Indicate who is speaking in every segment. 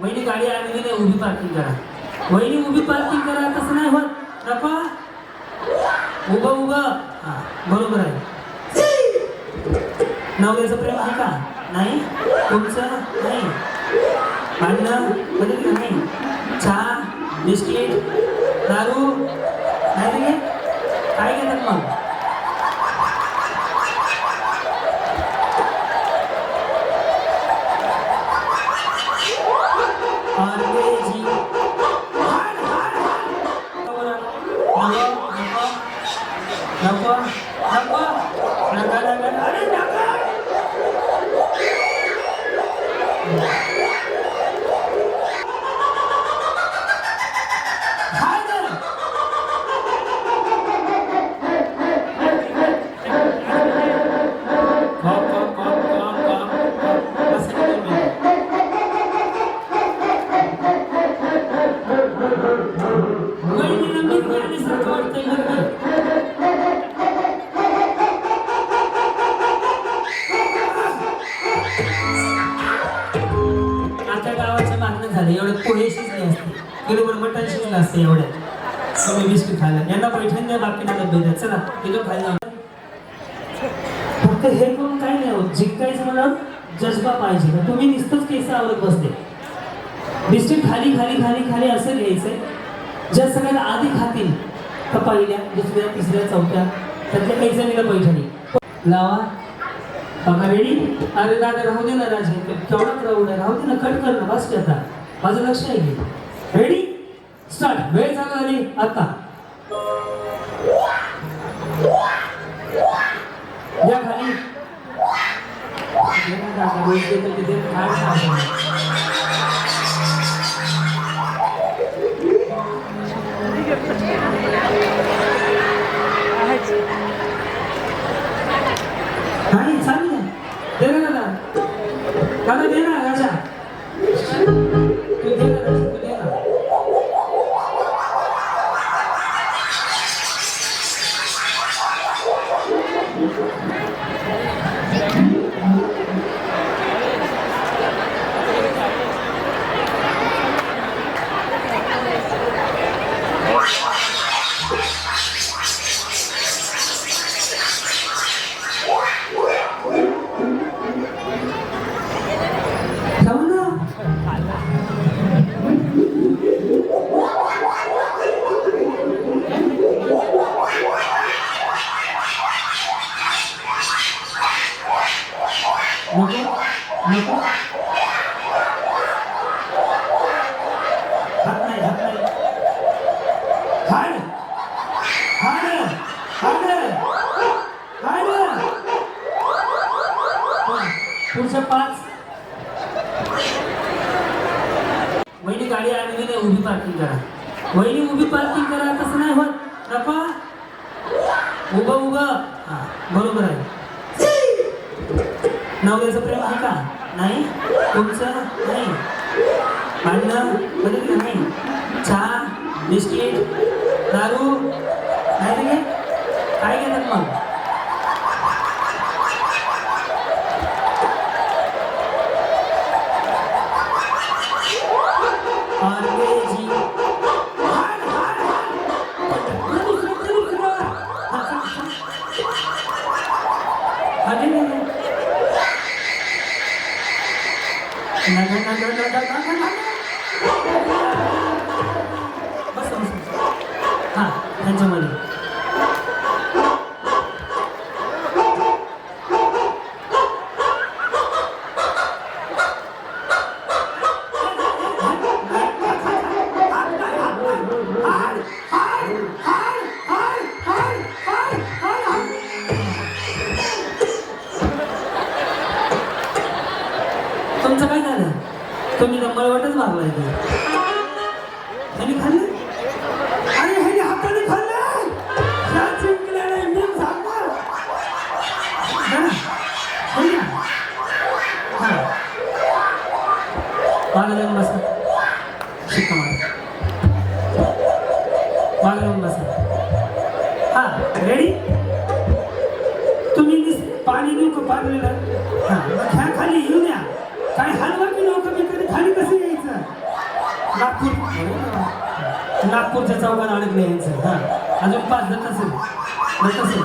Speaker 1: वहिनी गाडी आणली नाही उभी पार्किंग करा. वहिनी उभी पार्किंग करा तसं नाही होत. नका. उभं उभं. हा बरोबर आहे. नवऱ्याचं प्रेम आहे का? नाही? तुमचं? नाही. भांडणं? बघितलं नाही. चहा? बिस्किट? दारू? नाही काय घेतात मग? नको, नको. नको, नको. नका, नका, अरे आमच्या गावाच्या मागणं झालं. एवढे पोहे शिजले असते. किलोभर मटण शिजलं असते एवढ्या तुम्ही बिस्किट खायला. यांना पैठण द्या बाकीना डब्बे द्या. चला किलो खायला फक्त हे करून काय नाही होत. जिंकायचं मला जज्बा पाहिजे. का तुम्ही नुसतंच केस आवडत बसते बिस्किट खाली खाली खाली खाली असं घ्यायचंय. ज्या सगळ्याला आधी खातील तर पहिल्या दुसऱ्या तिसऱ्या चौथ्या त्यातल्या एक जणीला पैठणी. लावा. बघा रेडी? अरे दादा राहू दे ना राजे. केवढा राहू आहे राहू दे ना कट कर ना बस आता. माझं लक्ष आहे रेडी? स्टार्ट. वेळ चालू झाली आता. या खाली. नको नको हात नाही हात नाही हाड हाड हाड हाड पुढच्या पाच वहिनी गाडी आणली नाही उभी पार्किंग करा वहिनी उभी पार्किंग करा तसं नाही होत नका उभं उभं. हा बरोबर आहे. नवऱ्याचं प्रेम आहे का? नाही? तुमचं? नाही? भांडणं? बघितलं नाही? चहा? बिस्किट? दारू? नाही काय घेतात मग? हा त्यांच्यामध्ये. तुमचं काय झालं? तुम्ही नंबरवरच मारलाय ते मागं जाऊन बसा. शिक्का मार. जाऊन बसा. हा रेडी तुम्ही पाणी देऊ का पारलेलं हा ह्या खाली येऊ द्या काय हलवा की नव्हतं मी कधी खाली कसं यायचं? नागपूर. नागपूरच्या चौकात अडकलं यायचं हा अजून पाच दत्त असेल. दत्त असेल.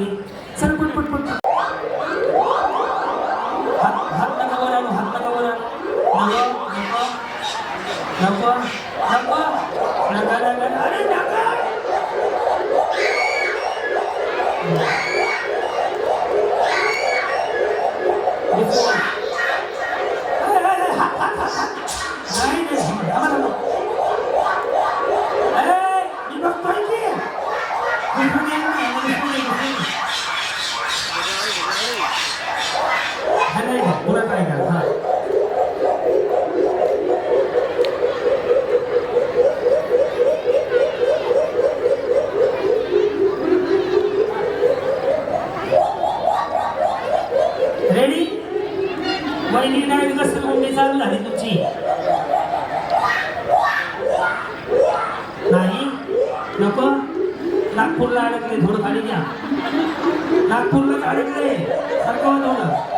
Speaker 1: पुढच्या बाजूने चला पट पट पट हात हात नका वर आणू हात नका वर आणू नको नको नको नको नका नका अरे नका दुसरं. अरे, अरे, अरे, हात, हात, हात, हात. नाही, नाही, थांबा, थांबा. अरे, मी बघतोय की. दुसरं नाही, नाही, दुसरं नाही, दुसरं नाही. हा, नाही, नाही, पुढं काय करा हा रेडी पहिली नाही कसं मुंबई चालू झाली तुमची. नाही? नको? नागपूरला अडकले थोडं खाली घ्या. नागपूरला अडकले. सारखं थोडं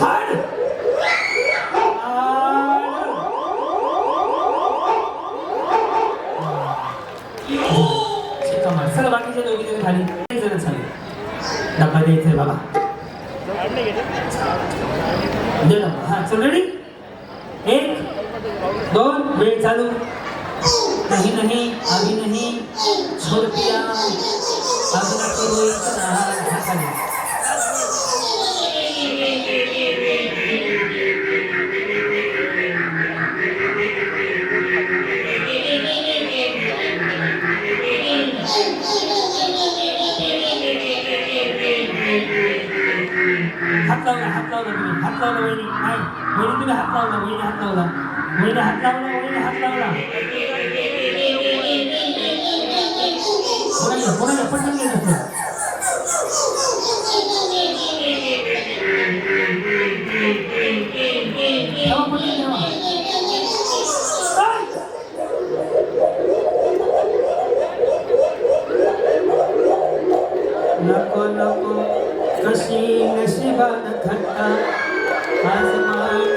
Speaker 1: हाड चला बाकीच्या दोघी जण खाली एक जण चालू डब्बा द्यायचा बाबा दिलं हा एक दोन वेळ चालू. काही नाही आम्ही नाही. छोड़ दिया लावला वहिनी नाही वहिनी तुम्ही हात लावला वहिनी हात लावला वहिनी हात लावला वहिनी हात लावला कोणाला कोणाला पटकन घे नको. ठेवा पटकन ठेवा आय! नको नको कशी नशिबान थट्टा आज मागणी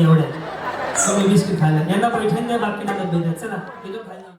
Speaker 1: एवढ्या कमी बिस्किट खायला. यांना पैठण द्या बाकीना डबे द्या. चला किलो खायला.